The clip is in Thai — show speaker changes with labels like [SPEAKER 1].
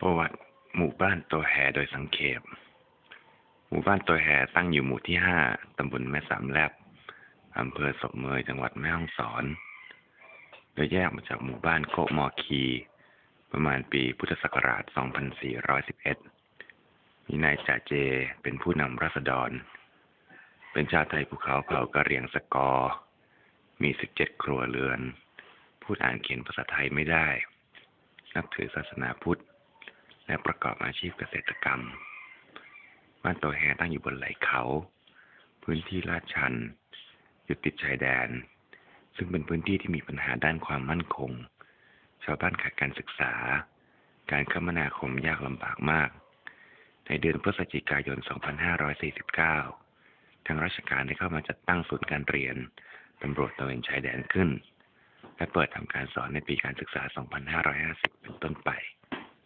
[SPEAKER 1] ประวัติหมู่บ้านตัวแหโดยสังเขป หมู่บ้านตัวแหตั้งอยู่หมู่ที่ห้าตำบลแม่สามแลบ อำเภอศพเมยจังหวัดแม่ฮ่องสอน โดยแยกมาจากหมู่บ้านโกมอคี ประมาณปีพุทธศักราช 2411 มีนายจ่าเจเป็นผู้นำรัษฎร เป็นชาติไทยภูเขาเผ่ากะเหรี่ยงสกอ มี 17 ครัวเรือน พูดอ่านเขียนภาษาไทยไม่ได้ นับถือศาสนาพุทธ และประกอบอาชีพเกษตรกรรม บ้านโตแฮตั้งอยู่บนไหล่เขา พื้นที่ลาดชัน อยู่ติดชายแดน ซึ่งเป็นพื้นที่ที่มีปัญหาด้านความมั่นคง ชาวบ้านขาดการศึกษา การคมนาคมยากลำบากมาก ในเดือนพฤศจิกายน 2549 ทางราชการได้เข้ามาจัดตั้งศูนย์การเรียนตำรวจตระเวนชายแดนขึ้น และเปิดทำการสอนในปีการศึกษา 2550 เป็นต้นไป